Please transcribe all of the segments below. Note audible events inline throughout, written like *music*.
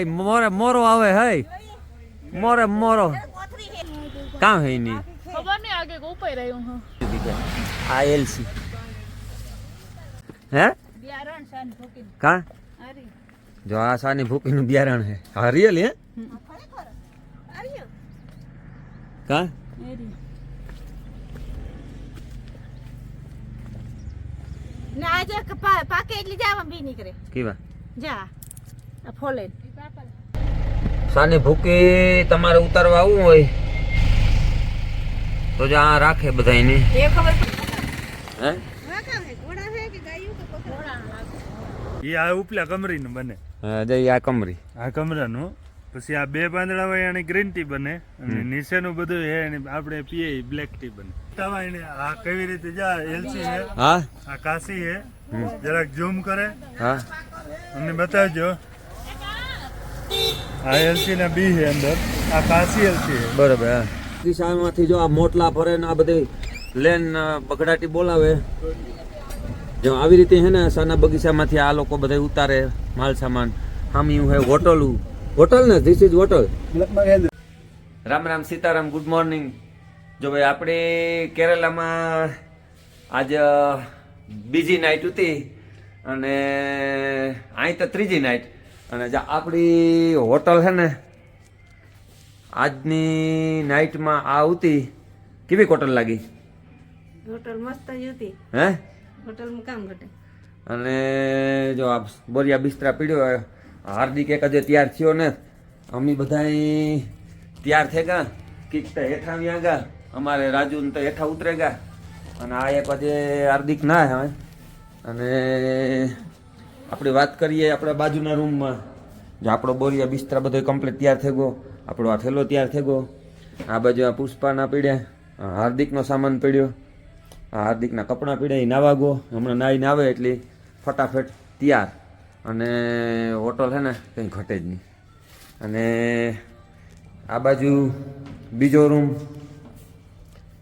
હઈ મોરે મોરો આવે હે મોરે મોરો. કામ હે ની ખબર નહીં આગે ઉપર રહ્યું હું. આ એલસી. હે? બિયારણ શાન ભૂકી કા? અરે જો આ સાની ભૂકીનું બિયારણ હે. હા રિયલી હે? કા? ના ને આજે પાકે એટલી જાવા બી નીકળે. કેવા? જા. આ સાની ભૂકી તમારે ઉતારવા આવવું હોય તો જ આ રાખે બધા એની એ ખબર હે? એ આ ઉપલા કમરીનું બને. હા, જઈ આ કમરી. આ કમરાનું. પછી આ બે પાંદડા હોય એની ગ્રીન ટી બને અને નીચેનું બધું હે એની આપણે પીએ બ્લેક ટી બને. તવા એને આ કેવી રીતે જા એલસી હે હા? આ કાશી હે જરાક ઝૂમ કરે. હા. અમને બતાવજો. આ એલસી ના બી હે અંદર. આ કાશી એલસી બરોબર હા. કિસાનમાંથી જો આ મોટલા ભરે ને આ બધી લેન બગડાટી બોલાવે જો આવી રીતે છે ને સાના બગીચામાંથી આ લોકો બધા ઉતારે માલ સામાન. હામિયું હે હોટલું હોટલ ને? This is hotel Ram Ram Sitaram good morning જો ભાઈ આપણે કેરલામાં આજ બીજી નાઇટ હતી અને અહીં તો ત્રીજી નાઇટ અને જે આપણી હોટલ છે ને આજની નાઇટમાં આ આવતી કેવી હોટલ લાગી? હોટલ મસ્ત જ હતી. હે? હોટલમાં કામ ઘટે. અને જો આ બોરિયા બિસ્તરા પીડ્યો હાર્દિક એક હજે તૈયાર થયો ને અમે બધા તૈયાર થઈ ગયા કીક તો હેઠા આવ્યા ગયા અમારે રાજુ તો હેઠા ઉતરે ગયા અને આ એક હજે હાર્દિક ના હવે અને આપણે વાત કરીએ આપણા બાજુના રૂમમાં. જો આપણો બોરિયા બિસ્તરા બધો કમ્પ્લીટ તૈયાર થઈ ગયો, આપણો આ થેલો તૈયાર થઈ ગયો, આ બાજુ આ પુષ્પાના પીડ્યા હાર્દિકનો સામાન પીડ્યો, આ હાર્દિકના કપડાં પીડ્યા, એ નાવા ગયો. હમણાં નાહીને આવે એટલે ફટાફટ તૈયાર. અને હોટલ છે ને, કંઈ ઘટે જ નહીં. અને આ બાજુ બીજો રૂમ.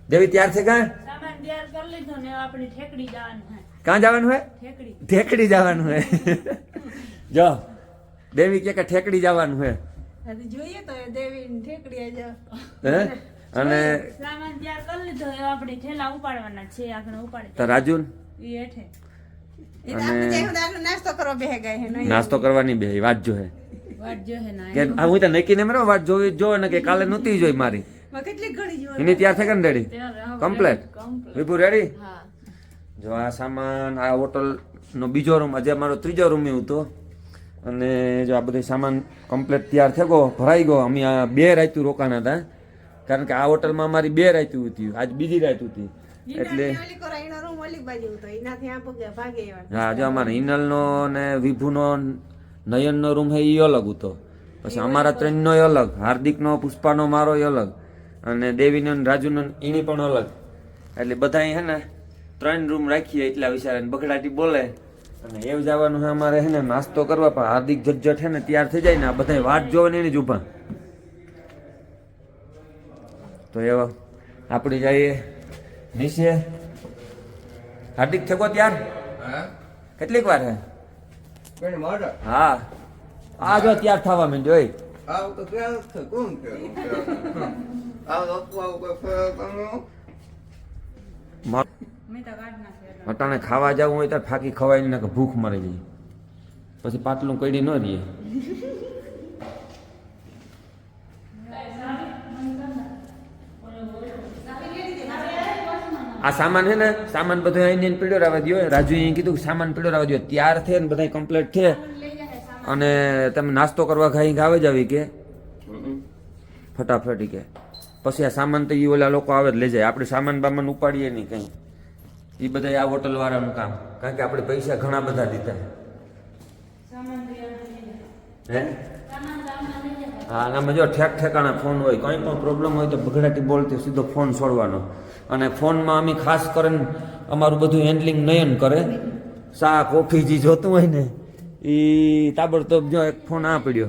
દેવી તૈયાર છે કાં? સામાન તૈયાર કરી લીધો ને આપણી ઠેકડી જવાનું હે કાં જવાનું હે? ઠેકડી. ઠેકડી જવાનું હે. જો. દેવી કે ઠેકડી જવાનું હે. જોઈએ તો દેવી ઠેકડી હે? અને સામાન તૈયાર કરી લીધો આપણે ઠેલા ઉપાડવાના છે આપણે ઉપાડી તો રાજુ એ હેઠે. એ તો આપણે જઈ સુધી આપણે નાસ્તો કરવા બેહે ગઈ નાસ્તો કરવાની બે વાત જો હે. જો હે ના કે હું તો નક્કી ને મરો વાત જોવી જો ને કે કાલે નહોતી જોઈ મારી. માં કેટલી ઘડી જોવા એની તૈયાર થઈ ને રેડી કમ્પ્લેટ? કમ્પ્લેટ. રેડી? હા. જો આ સામાન આ હોટલનો બીજો રૂમ આજે મારો ત્રીજો રૂમ હતો. અને જો આ બધો સામાન કમ્પ્લીટ તૈયાર થઈ ગયો ભરાઈ ગયો. અમે આ બે રાયતું રોકાણા હતા. કારણ કે આ હોટલમાં અમારી બે રાયતું હતી. આજ બીજી રાયતું હતી. એટલે હા જો અમારે હિનલનો ને વિભુનો નયનનો રૂમ છે એ અલગ હતો. પછી અમારા ત્રણનો અલગ. હાર્દિકનો પુષ્પાનો મારો અલગ. અને દેવીનો રાજુનો એની પણ અલગ. એટલે બધા હે ને ત્રણ રૂમ રાખીએ એટલા વિચારે ને બગડાટી બોલે. અને એવું જવાનું છે અમારે હે ને નાસ્તો કરવા પણ હાર્દિક ઝટઝટ હે ને તૈયાર થઈ જાય ને આ બધા વાટ જોવે ને એની જ ઊભા. તો એવા આપણે જઈએ નીચે. હાર્દિક થકો ત્યાર? કેટલીક વાર હે? હા. આ જો ત્યાર થવા માંડ્યો જોઈ *laughs* આવું અટાણે ખાવા જવું હોય ત્યારે ફાકી ખવાય ને ભૂખ મરી જાય. પછી પાટલું કડી ન રહીએ આ સામાન છે ને, સામાન બધો અહીં પીડ્યો રાવા દો રાજુ અહીં કીધું સામાન પીડ્યો રાવા દો ત્યાર છે ને બધા કમ્પ્લીટ છે અને તમે નાસ્તો કરવા ખાઈ આવે જ આવી કે? ફટાફટ કે. પછી આ સામાન તો એ ઓલા લોકો આવે જ લઈ જાય. આપણે સામાન બામાન ઉપાડીએ નહીં કંઈ. એ બધા આ હોટલ વાળાનું કામ. કારણ કે આપણે પૈસા ઘણા બધા દીધા. હે? હા આમાં જો ઠેક ઠેકાણા ફોન હોય કંઈ પણ પ્રોબ્લેમ હોય તો બગડાટી બોલતી સીધો ફોન છોડવાનો. અને ફોનમાં અમે ખાસ કરીને અમારું બધું હેન્ડલિંગ નયન કરે. ચા કોફી જે જોતું હોય ને એ તાબડતોબ જો એક ફોન આ પડ્યો.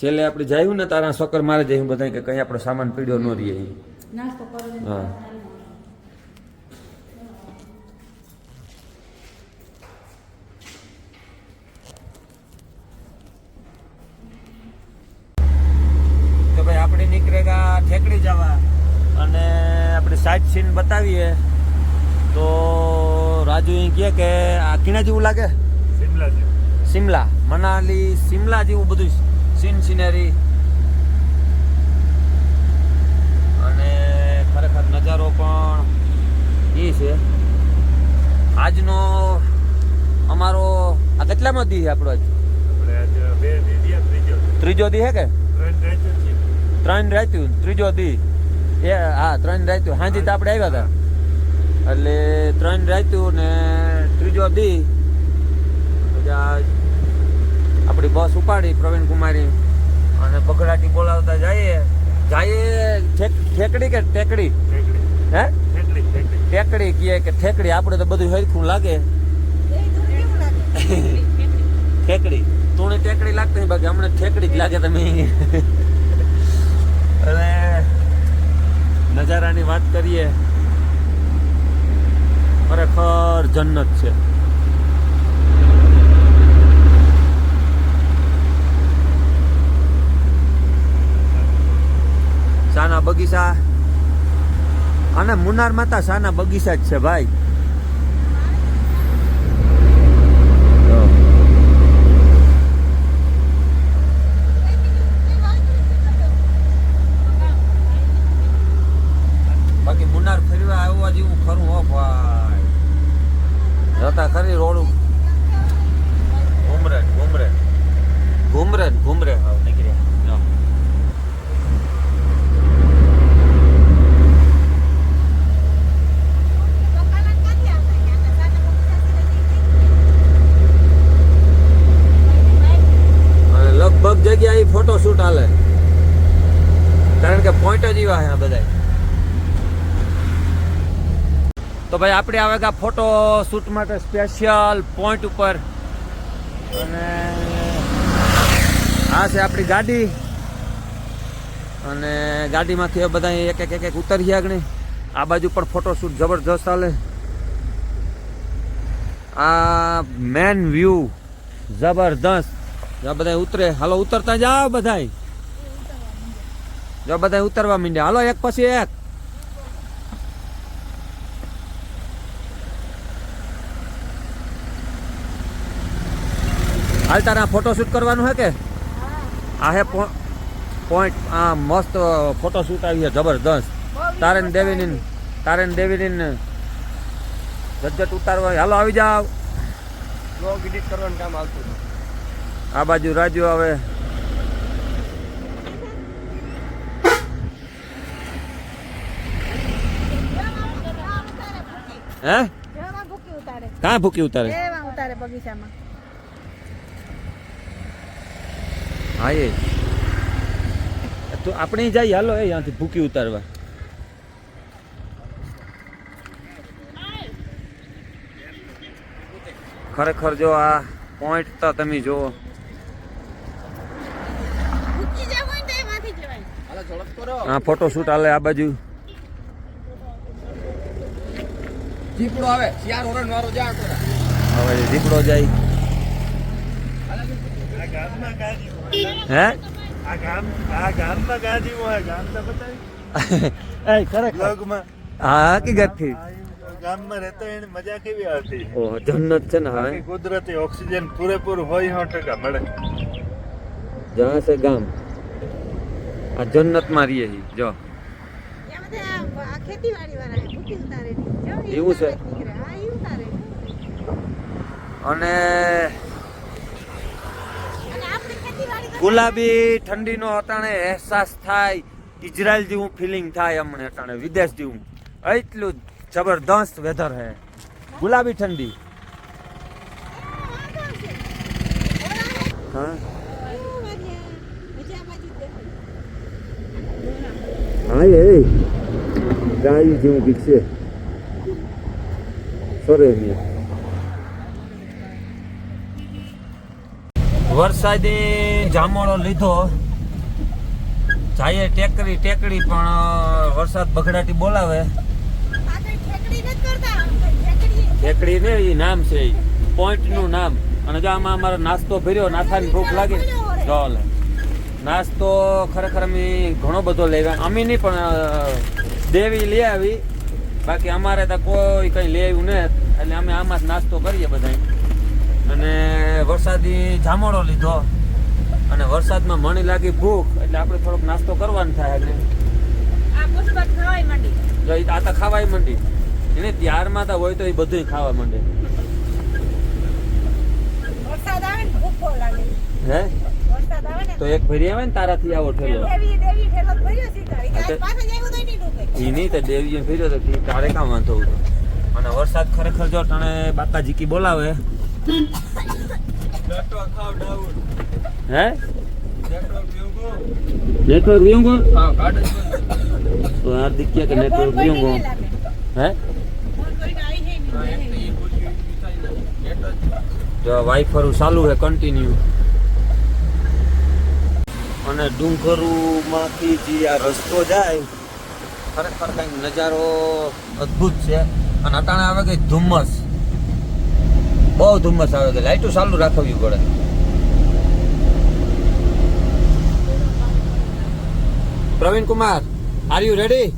છેલ્લે આપણે જાયું ને તારા સકર મારે જઈ બધા કે કઈ આપણો સામાન પીડ્યો ન રહીએ હા. તો ભાઈ આપણે નીકળેગા ઠેકડી જવા અને આપણે સાઈટ સીન બતાવીએ. તો રાજુ એ કહે કે આ કીણા જેવું લાગે? શિમલા જેવું. સિમલા. મનાલી સિમલા જેવું બધું સીન સિનેરી અને ખરેખર નજારો પણ એ છે. આજનો અમારો આ કેટલામાં દી આપણો ત્રીજો દી. હે કે? ત્રણ રાત્યું ત્રીજો દી. એ હા ત્રણ રાત્યું હાજી તો આપણે આવ્યા હતા. એટલે ત્રણ રાત્યું ને ત્રીજો દી. પછી બસ ઉપાડી, પ્રવીણ કુમારી. અને બગડાટી બોલાવતા જઈએ. જઈએ ઠેકડી કે ટેકડી? હે. ટેકડી કીએ કે ઠેકડી. આપણે તો બધું હરખું લાગે. ઠેકડી. તું ટેકડી લાગતી બાકી હમણાં ઠેકડી જ લાગે તમે. અને નજારાની વાત કરીએ. ખરેખર જન્નત છે. શાના બગીચા. અને મુનાર માતા શાના બગીચા જ છે ભાઈ જો. બાકી મુન્નાર ફેરવા આવવા જેવું ખરું હો ભાઈ જતા ખરી રોડું ઘુમરે ઘુમરે ઘુમરે ને ઘુમરે હાવ નીકળ્યા જો. ચોખાના ક્યાંથી આવતા ક્યાં સાચા અને લગભગ જગ્યાએ ફોટો શૂટ હાલે કારણ કે પોઈન્ટ જ એવા છે આ બધા તો ભાઈ, આપણે આવે ગયા ફોટો શૂટ માટે સ્પેશિયલ પોઈન્ટ ઉપર. અને આ છે આપણી ગાડી. અને ગાડીમાંથી એ બધા એક એક એક એક ઉતરી આગળ. આ બાજુ પણ ફોટો શૂટ જબરજસ્ત ચાલે આ મેન વ્યૂ જબરદસ્ત જો બધા ઉતરે. હાલો, ઉતરતા જાઓ બધા જો બધા ઉતરવા માંડ્યા. હાલો, એક પછી એક. હાલ તારા ફોટો શૂટ કરવાનું હે કે? આ હે પોઈન્ટ આ મસ્ત ફોટો શૂટ આવી છે જબરદસ્ત તારેન દેવીની તારેન દેવીની જજ્જટ ઉતારવા હાલો આવી જાવ બ્લોગ એડિટ કરવાનું કામ આવતું આ બાજુ રાજુ આવે. હે? કાં ભૂકી ઉતારે. કાં ભૂકી ઉતારે બગીચામાં. હા એ. તો આપણે જઈએ હાલો એ ત્યાંથી ભૂકી ઉતારવા. ખરેખર જો આ પોઈન્ટ તો તમે જુઓ. હા જવાય. હાલો આ ફોટો શૂટ હાલે આ બાજુ. દીપડો આવે. શિયાર ઓરણ વાળો જા હવે દીપડો જાય. હે? આ ગામ આ ગામમાં ગાદી હોય ગામ તો બતાવી *laughs* એ ખરેખર. બ્લોગમાં હા હકીકતથી. ગામમાં રહેતો એને મજા કેવી આવતી? ઓહ જન્નત છે ને હવે? કુદરતી ઓક્સિજન પૂરેપૂરું હોય સો ટકા મળે. જ્યાં છે ગામ? આ જન્નતમાં રહીએ છીએ જો. એવું છે? અને ગુલાબી ઠંડીનો અટાણે અહેસાસ થાય, ઇઝરાયલ જેવું ફિલિંગ થાય અમને અટાણે, વિદેશ જેવું. એટલું જબરદસ્ત વેધર હે. ગુલાબી ઠંડી. હા? એ. ગાય જેવું કંઈક છે. સોરે વરસાદી જામોળો લીધો. જાય ટેકરી ટેકડી પણ વરસાદ બગડાટી બોલાવે. ટેકડી ને એ નામ છે પોઈન્ટનું નામ. અને જો આમાં અમારો નાસ્તો ભર્યો નાથાની ભૂખ લાગી ચાલે નાસ્તો ખરેખર અમે ઘણો બધો લેવા અમે નહીં પણ દેવી લઈ આવી. બાકી અમારે તો કોઈ કંઈ લે આવ્યું નહીં એટલે અમે આમાં જ નાસ્તો કરીએ બધા અને વરસાદી જામોડો લીધો. અને વરસાદમાં મણી લાગી ભૂખ એટલે આપણે થોડોક નાસ્તો કરવાનો થાય એટલે આ પુષ્પા ખાવાય માંડી. જો આ તો ખાવાય મંડી. એને ત્યારમાં તો હોય તો એ બધું ખાવા માંડે. વરસાદ આવે ને ભૂખો લાગે. હે? વરસાદ આવે ને તો એક ભરી આવે ને તારાથી આવો ઠેલો. જાય તો નહીં દેવીએ ફેર્યો તો તારે કામ વાંધો હતો અને વરસાદ ખરેખર જો તને બાકાજી કી બોલાવે. હે? નેટવર્ક વિયંગો તો હાર્દિક કે નેટવર્ક વિયંગો હે. જો. વાઈફર ચાલુ છે કન્ટિન્યુ અને ડુંગરુમાંથી જે આ રસ્તો જાય ખરેખર કંઈક નજારો અદ્ભુત છે. અને અટાણે આવે કે ધુમ્મસ. બહુ ધુમ્મસ આવે કે લાઈટો ચાલુ રાખવી પડે. Praveen Kumar are you ready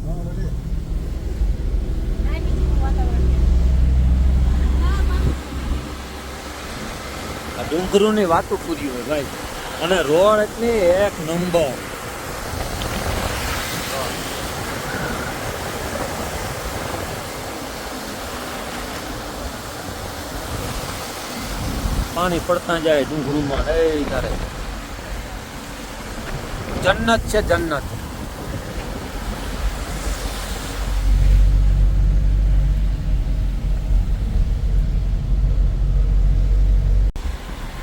ડુંગરું ની વાતો પૂરી હોય ભાઈ. અને રોડ એટલે એક નંબર. પાણી પડતા જાય ડુંગરુમાં. હે તારે. જન્નત છે જન્નત.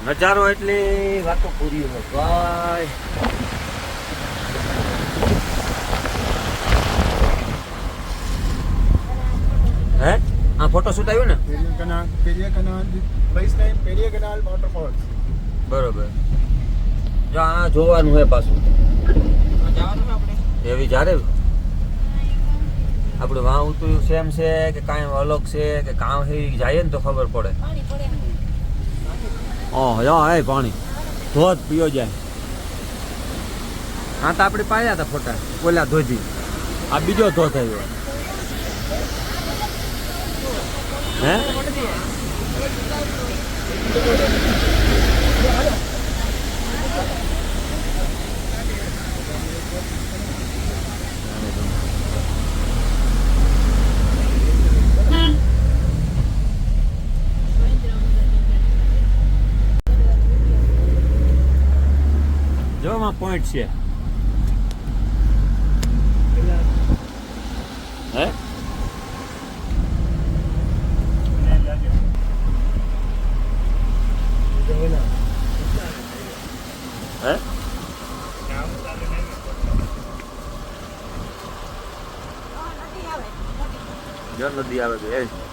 નજારો એટલે વાતો પૂરી હોય. ભાઈ. હે? આ ફોટો શૂટ આવ્યો ને. બરોબર. જો આ જોવાનું હે પાછું. એવી જ્યારે આપણે? વાં ઉતર્યું સેમ છે કે કાંઈ અલગ છે કે કામ ઈ જાય ને તો ખબર પડે. પાણી પડે ઓહ યા હે પાણી. ધોધ પીયો જાય. હા, તો આપણે પાડ્યા હતા ફોટા, ઓલા ધોજી આ બીજો ધોધ આવ્યો. હે? આમાં પોઈન્ટ છે. હે? હે? જો નદી આવે છે એ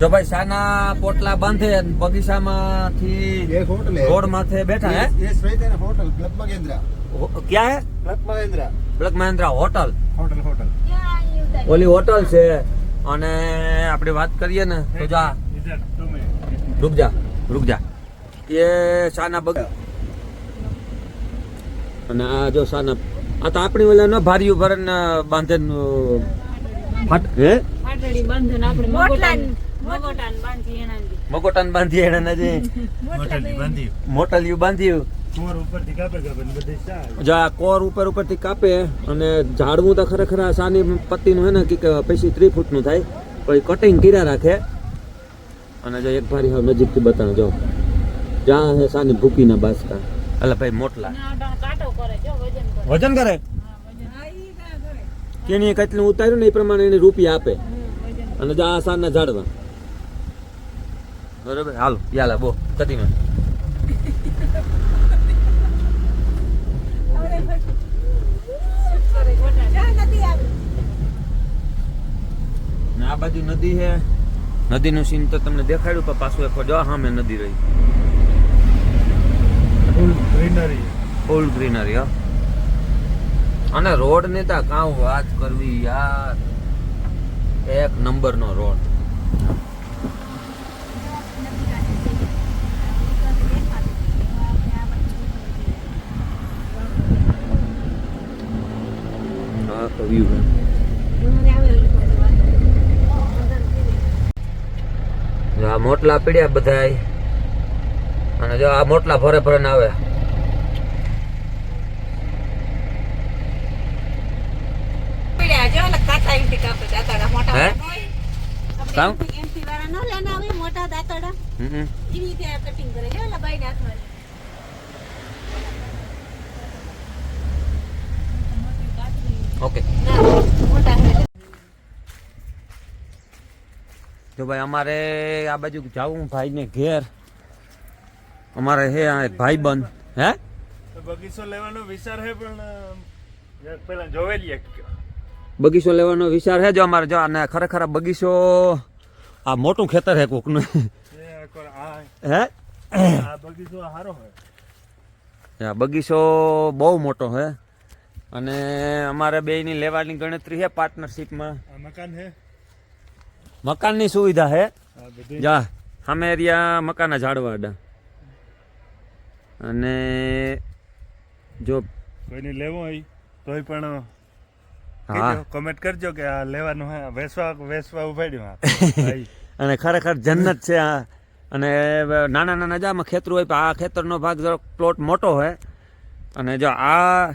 તો ભાઈ સાના પોટલા બાંધે બગીચામાંથી રોડ માથે બેઠા હે? હોટલ ક્લબ મહેન્દ્રા ક્યાં હે? Club Mahindra club Mahindra hotel? Hotel hotel. ઓલી હોટલ છે. અને આપણે વાત કરીએ ને તો જા. રૂક જા રૂક જા. એ સાના બગ અને આ જો સાના આ તો આપણી ઓલા ન ભારી ભરણ બાંધે ફાટ હે? ફાટડી બાંધે આપણે મગોટાન બાંધી એના બાંધી મોટલિયું બાંધ્યું. કોર ઉપરથી કાપે કાપે ને બધી ચા જો આ કોર ઉપર ઉપરથી કાપે અને ઝાડવું તો ખરેખર સાની પત્તીનું હે ને કે પછી ત્રી ફૂટનું થાય. પછી કટિંગ કર્યા રાખે. અને જો એક ભારી હવે નજીકથી બતાવો જો. જ્યાં હે સાની ભૂકીના બાસકા. એટલે ભાઈ મોટલા. ના, અટાણે કાંટો કરે જો વજન કરે. વજન કરે? હા, ઈ કાં કરે? કેની કેટલું ઉતાર્યું ને એ પ્રમાણે એને રૂપિયા આપે. અને જ્યાં આ ઝાડવા. બરોબર? હાલો યાલા બો કદીમાં મેં આ બાજુ નદી છે નદીનું સીન તો તમને દેખાડ્યું પણ પાછું એક જો સામે નદી રહી. ફૂલ ગ્રીનરી ફૂલ ગ્રીનરી હા. અને રોડ ને તા કાં વાત કરવી યાર. એક નંબર નો રોડ. આખો વ્યૂ. જો આ મોટલા પીડ્યા બધા અને જો આ મોટલા ભરે ભરે ને આવે મોટા હમ. એવી રીતે કટિંગ કરે. છે ઓલા બાઈ ઓકે. જો ભાઈ અમારે આ બાજુ જાવું ભાઈને ઘેર. અમારે હે આ એક ભાઈબંધ. હે? બગીચો લેવાનો વિચાર હે પણ પેલા જોવે લઈએ બગીચો લેવાનો વિચાર હે જો અમારે જો અને ખરેખર બગીચો આ મોટું ખેતર હે કોકનું. હે? આ બગીચો સારો હે. આ બગીચો બહુ મોટો છે અને અમારે બેયની લેવાની ગણતરી છે પાર્ટનરશિપમાં આ મકાન છે મકાનની સુવિધા છે જા સામે એરિયા મકાના ઝાડવાડા અને જો કોઈને લેવો હોય તોય પણ હા. કમેન્ટ કરજો કે આ લેવાનું હે વેસવા વેસવા ઉભાડ્યું *laughs* અને ખરેખર જન્નત છે આ. અને નાના નાના જામાં ખેતર હોય પણ આ ખેતરનો ભાગ જરાક પ્લોટ મોટો હોય અને જો આ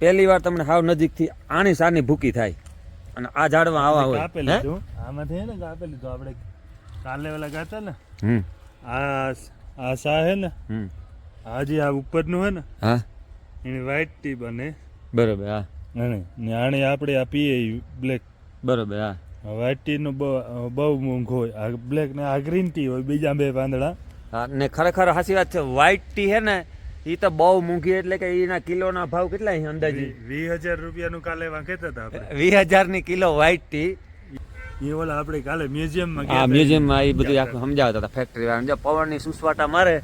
પહેલી વાર તમને હાવ નજીકથી આની સાની ભૂકી થાય. અને આ ઝાડમાં આવા હોય. કાપી લીધું. આમાંથી ને કાપી લીધું. આપણે કાલે ઓલા ગાતા ને? હમ. આ આ સા હે ને? હમ. હાજી આ ઉપરનું હે ને? હા. એની વ્હાઈટ ટી બને. બરોબર હા. અને ને આણે આપણે આ પીએ બ્લેક બરોબર હા. વ્હાઈટ ટી નો બહુ મોંઘો હોય. આ બ્લેક ને આ ગ્રીન ટી હોય બીજા બે પાંદડા. હા ને ખરેખર સાચી વાત છે. વ્હાઈટ ટી હે ને એ તો બહુ મૂંઘી એટલે કે એના કિલોના ભાવ કેટલા અંદાજે? વીસ હજાર રૂપિયાનું કાલે કહેતા હતા આપણે. હજારની કિલો વ્હાઈટ ટી એ ઓલા આપણે કાલે મ્યુઝિયમમાં હતા. મ્યુઝિયમમાં એ બધું આખું સમજાવતા હતા ફેક્ટરી વાળા જો પવનની સુસવાટા મારે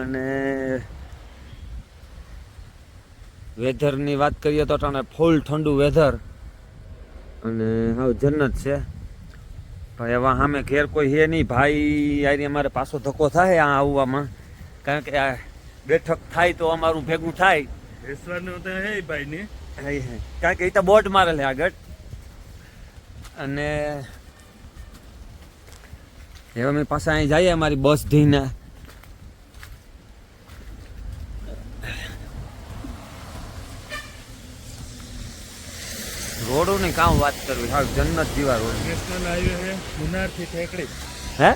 અને વેધરની વાત કરીએ તો તને ફૂલ ઠંડુ વેધર અને હવે જન્નત છે. ભાઈ હવે સામે ઘેર કોઈ હે નહીં. ભાઈ યારી અમારે પાછો ધક્કો થાય આ આવવામાં. કારણ કે આ બેઠક થાય તો અમારું ભેગું થાય. બેસવાનું તો હે ભાઈ ને. કારણ કે એ તો બોટ મારેલે આગળ. અને હવે અમે પાછા અહીં જઈએ અમારી બસ ધીને. રોડોની કામ વાત કરવી. હા જન્નત જીવા રોડ. નેશનલ હાઈવે હે મુનારથી ઠેકડી. હે?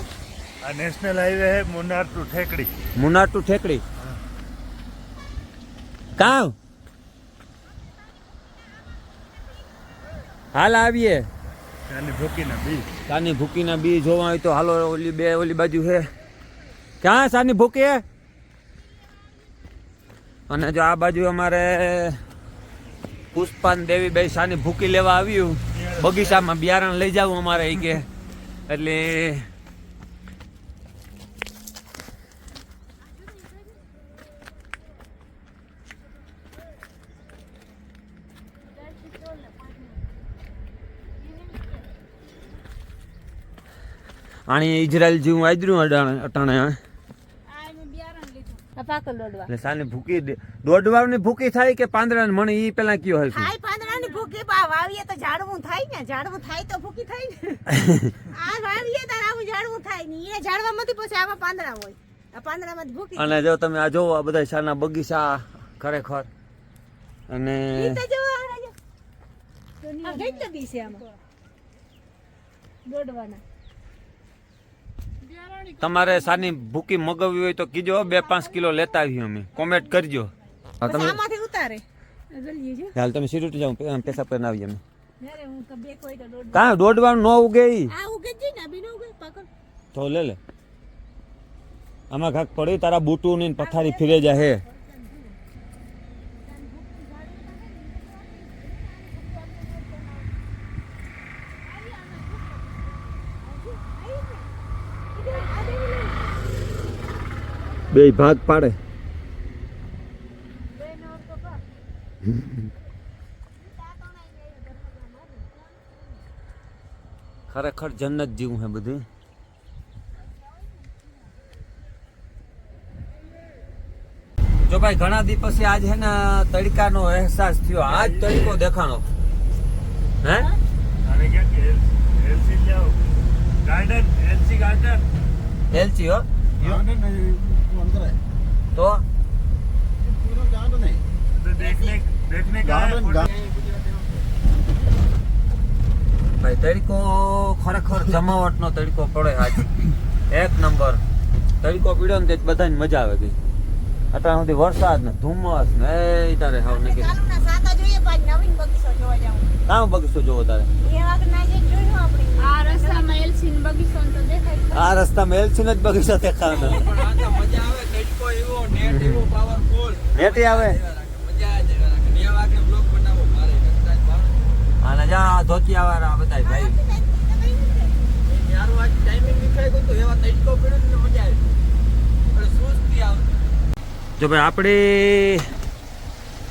આ નેશનલ હાઈવે હે મુનાર ટુ ઠેકડી. મુનાર ટુ ઠેકડી? કામ હાલ આવીએ. કાની ભૂકીના બી કાની ભૂકીના બી જોવા હોય તો હાલો ઓલી બે ઓલી બાજુ છે ક્યાં સાની ભૂકી? અને જો આ બાજુ અમારે પુષ્પાન દેવી બે સાની ભૂકી લેવા આવ્યું. બગીચામાં બિયારણ લઈ જવું અમારે એ કે. એટલે આણી ઇઝરાયલ જેવું આદર્યું અટાણે અટાણે દોડવા. એટલે સાની ભૂકી દે- દોઢવાની ભૂકી થાય કે પાંદડાની? મણી ઈ પેલા કયો થાય પાંદડાની ભૂકી પા વાવીએ તો ઝાડવું થાય ને. ઝાડવું થાય તો ભૂકી થાય ને. *laughs* આ વાવીએ તો આવું ઝાડવું થાય ને. એ પછી આવા પાંદડા હોય. આ પાંદડામાંથી ભૂકી અને જો તમે આ જોવો આ બધા શાના બગીચા ખરેખર. અને ઈ તો જો આ જો. આ કેટલા બી છે આમાં. દોડવાના. તમારે સાની ભૂકી મગાવી હોય તો કીજો બે પાંચ કિલો લેતા આવીએ અમે. કોમેન્ટ કરજો. તમે આમાંથી ઉતારે. હાલ તમે સીધું જાઓ પે- પેશાબ કરીને આવીએ અમે. અરે હું તો બે કોઈ તો દોડ કાં દોડવાનું ન ઉગે ઈ? આ ઉગે જ ને બી ન ઉગે પાકલ તો લે લે. આમાં ઘાક પડી તારા બૂટું ની ને પથારી ફિરે જાય હે બે ભાગ પાડે. ખરેખર જન્નત જીવું હે બધું. જો ભાઈ ઘણા દિવસે પછી આજ હે ને તડકાનો અહેસાસ થયો. આજ તડકો દેખાણો. હે? LC garden LC garden. LC હો. नहीं वो अंदर है તો ये पूरा गार्डन है तो देखने देखने का है गार्डन फोटो। ભાઈ તડકો ખરેખર જમાવટનો તડકો પડે આજ એક નંબર તડકો પીડ્યો ને તે બધાને મજા આવે ગઈ અત્યાર સુધી વરસાદ ને ધુમ્મસ ને એ તારે હાવ ને કે ચાલુના સાતા જોઈએ રસ્તામાં નવીન બગીચો જોવા જાવું કામ બગીચો જોવો તારે એ વાગના જે જોયું આપણે આ રસ્તામાં એલસી બગીચો ને તો દેખાય જ. આ રસ્તામાં એલસી જ બગીચો દેખાવાનો નેટી આવે અને જા ધોતિયા વાળા બધા ભાઈ. જો ભાઈ આપણે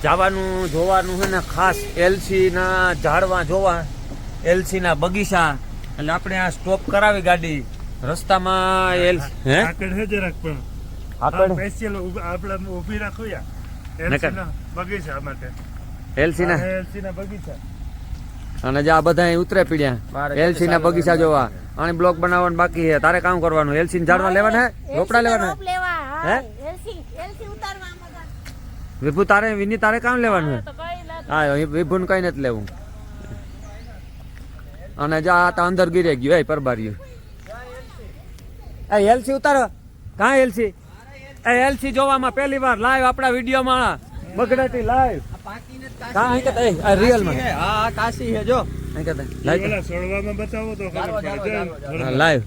જવાનું જોવાનું છે ને ખાસ એલસી ના ઝાડવા જોવા એલસી ના બગીચા. એટલે આપણે આ સ્ટોપ કરાવી ગાડી. રસ્તામાં એલ હે આકડ હે જરાક પણ. આકડ? સ્પેશિયલ આપણે ઊભી રાખું યા એલસી બગીચા માટે. એલસી ના એલસી ના બગીચા. અને જે આ બધા ઉતરે પીડ્યા. એલસી ના બગીચા જોવા. અને બ્લોક બનાવવાનું બાકી છે. તારે કામ કરવાનું? એલસી ઝાડવા લેવાના હે? રોપડા લેવાના હે? એલસી એલસી ઉતારવા આમાં વિભુ તારે વિની તારે કામ લેવાનું હે? હા વિભુન કઈ નથી લેવું. અને જા આ તો અંદર ગીરે ગયો. એ પરબારી એ એલસી ઉતારો. કાં એલસી? એ એલસી જોવામાં પહેલી વાર લાઈવ આપણા વિડીયોમાં બગડાટી લાઈવ કાં અહીં એ હા કાશી હે જો. લાઈવ ઓલા સોળવામાં બતાવો તો ખબર પડે. જો હા, લાઈવ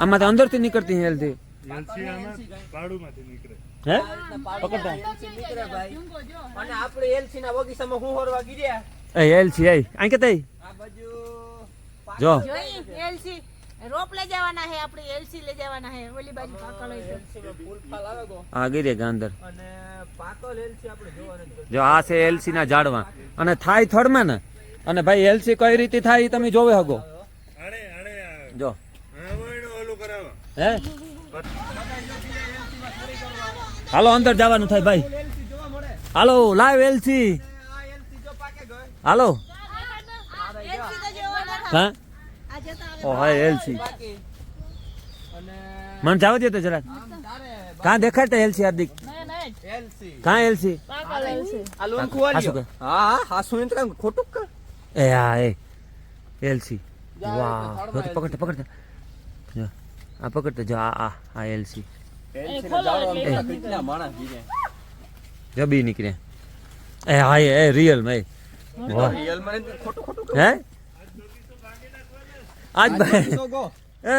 આમાં તો અંદરથી નીકળતી હેલ્થી એલસી આમાં નીકળે. હે? અને આપણે એલસી ના બગીચામાં હું હોરવા ગીર્યા? એ એલસી એ. અહીં કહેતા આ બાજુ જો. એલસી. રોપ લઈ જવાના હે આપણે એલસી લઈ જવાના હે ઓલી બાજુ પાકળ હોય આ ગીરે જોવાનું જો આ છે એલસી ના ઝાડવા. અને થાય થડમાં ને? અને ભાઈ એલસી કઈ રીતે થાય તમે જોવે હગો. આણે આણે જો. હા હે? હાલો અંદર જવાનું થાય ભાઈ. હાલો લાઈવ એલસી. હાલો. એલસી હા? ઓ હા એલસી. મને જવા દે તો જરા કાં દેખાડતા એલસી હાર્દિક? નહીં, નહીં. એલસી કાં એલસી? પાકલ એલસી આ લોન આ શું ખુવાલ્યો કહે? હા હા હા સુન તો કાંઈ ખોટું કર એ હા એ. એલસી. વાહ. જો તો પકડતા પકડતા. જો આ પકડતા જો આ આ આ એલસી. એ ખોલો એટલે એક જ કેટલા માણસ ગીર્યા જો બી નીકળે. એ હા એ એ રિયલ ભાઈ વાહ. રિયલ મને તો ખોટું ખોટું હે? આજ ભાઈ. એ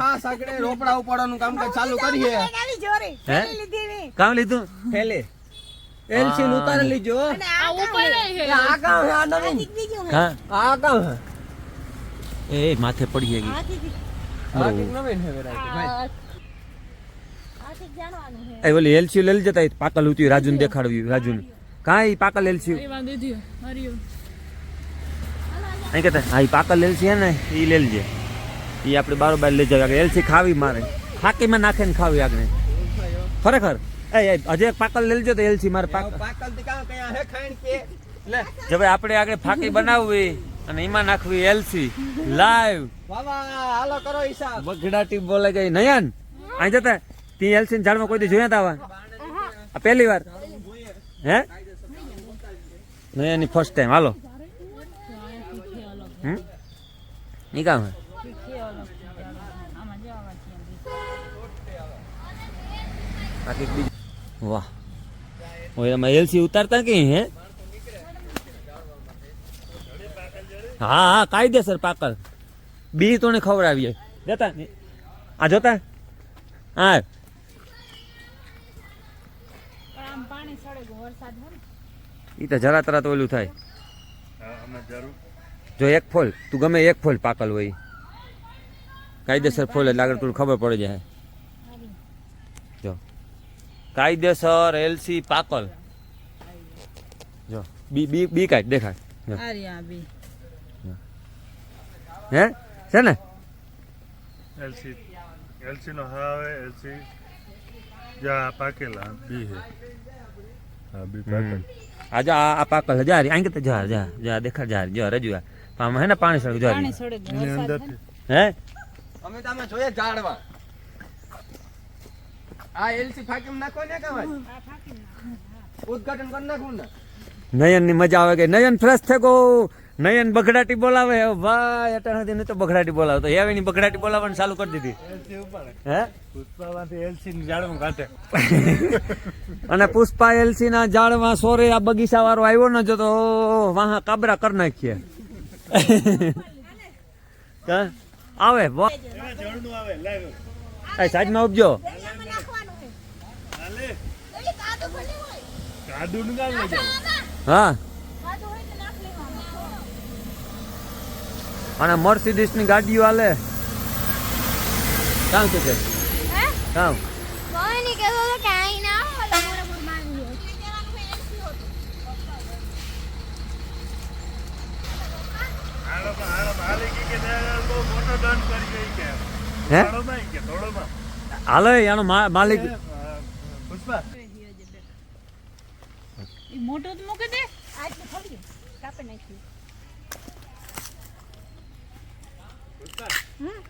ખાસ આગળ રોપડા ઉપાડવાનું કામ ચાલુ કરીએ. આવી જોરે હે? કામ લીધું? ઠેલે એલસી ઉતારી લીજો. આ કામ આ નવીન. આથી બીજું હે. હા આ કામ હે. એ માથે પડી ગઈ આ નવીન હે વેરાયટી ભાઈ. આ આથી જાણવાનું હે. એ ઓલી એલસી લઈ જતા પાકલ ઉતી રાજુને દેખાડવી રાજુને. કાંઈ પાકલ એલસી એમાં દીધું હર્યું. અહીં કહેતા હા એ પાકલ એલસી હે ને એ લેલજે લેજે એ આપણે બારોબાર લઈ જાય એલસી ખાવી મારે. ખાકીમાં નાખે ને ખાવી આગળ. ખરેખર? એ એ, હજી એક પાકલ લેલજો લેજો તો એલસી મારે પાક. જો ભાઈ આપણે આગળ ફાકી બનાવવી અને એમાં નાખવી એલસી લાઈવ હાલો કરો હિસાબ. બગડાટી બોલે ગઈ નયન. અહીં જતા. તી એલસી ઝાડમાં કોઈ દી જોયા તાવા આ પહેલી વાર? હે? નયનની ફર્સ્ટ ટાઈમ હાલો. હમ? ઈ કામ હે? આમાં જો આમાં છે એમ. બાકી વાહ. ઓય એમાં એલસી ઉતારતા કે હે? હા હા, કાયદેસર પાકલ બી તોને ખવડાવીએ. જતા આ જોતા? હા. એ તો પાણી તરા તો ઓલું થાય. જરૂર. જો એક ફોલ તું ગમે એક ફોલ પાકલ હોય. ઈ. કાયદેસર ફોલ એટલે આગળ તું ખબર પડી જાય. જો. કાયદેસર એલસી પાકલ. જો. બી બી બી કાઢ દેખાય. જો. હે? છે ને? એલસી એલસી નો હા આવે એલસી જા પાકેલા બી હે હા બી પાકેલ. આ જા આ આ પાકલ જા રી આંગે તો જા જા જા દેખા જા જો રજુ આમાં હે ને પાણી સળગ જો પાણી અંદર હે? અમે તમે જોઈએ ઝાડવા. આ એલસી ફાકીમ નાખો ને કામ ઉદઘાટન કરી નાખું ને. નયનની મજા આવે કે નયન ફ્રેશ થઈ ગો નયન બગડાટી બોલાવે. ભાઈ અત્યાર સુધી તો બગડાટી બોલાવતો. હેવે ની બગડાટી બોલાવવાનું ચાલુ કરી દીધી. એલસી ઉપાડે હે? *laughs* અને પુષ્પા એલસી ના ઝાડમાં સોરે આ બગીચા વાળો આવ્યો ને જો તો વાહ કાબરા કરી નાખીએ? આવે સાઈડમાં ઉપજો હા. અને મર્સિડીસની ગાડીઓ હાલે. કામ શું છે? કામ. કોઈ નહીં કહેતો કે અહીં ના આવો, ઓલા મોરે મોરે માંગી હોય. કહેવાનું હોય એમ શું હતું? આ લોકો આ લોકો હાલે કે કે ત્યાં બહુ મોટો દંડ કરી ગઈ કે હે? હાલો એનો માલિક. મોટો તો મૂકી દે આટલું થોડી કાપી નાખ્યું